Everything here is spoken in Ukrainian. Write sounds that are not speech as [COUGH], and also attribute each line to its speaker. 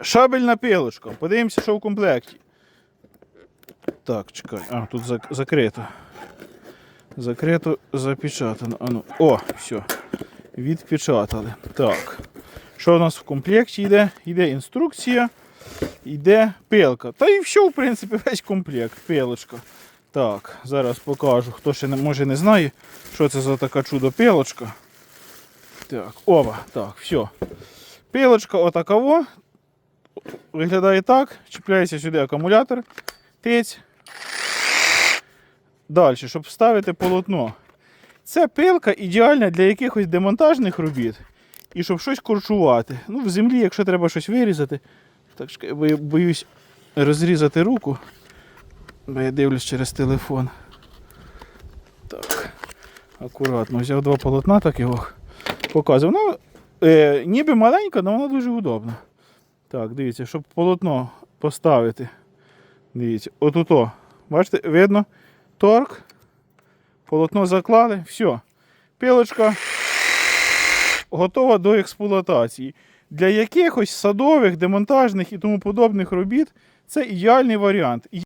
Speaker 1: Шабельна пилочка. Подивимося, що в комплекті. Так, чекай. А, тут зак- закрито. Закрито, запечатано. А ну. О, все. Відпечатали. Так. Що у нас в комплекті йде? Йде інструкція, йде пилка. Та і все, в принципі, [LAUGHS] весь комплект. Пилочка. Так, зараз покажу. Хто ще не, може не знає, що це за така чудо пилочка. Так, оба. Так, все. Пилочка отакаво. Виглядає так. Чіпляється сюди акумулятор. Тиць. Далі, щоб вставити полотно. Ця пилка ідеальна для якихось демонтажних робіт і щоб щось корчувати. Ну, в землі, якщо треба щось вирізати, так бо я боюсь розрізати руку, бо я дивлюсь через телефон. Так, акуратно. Взяв два полотна, так його показую. Воно е, ніби маленьке, але воно дуже удобно. Так, дивіться, щоб полотно поставити. Дивіться, отуто. Бачите, видно? Торк. Полотно заклали, все. Пилочка готова до експлуатації. Для якихось садових, демонтажних і тому подобних робіт це ідеальний варіант.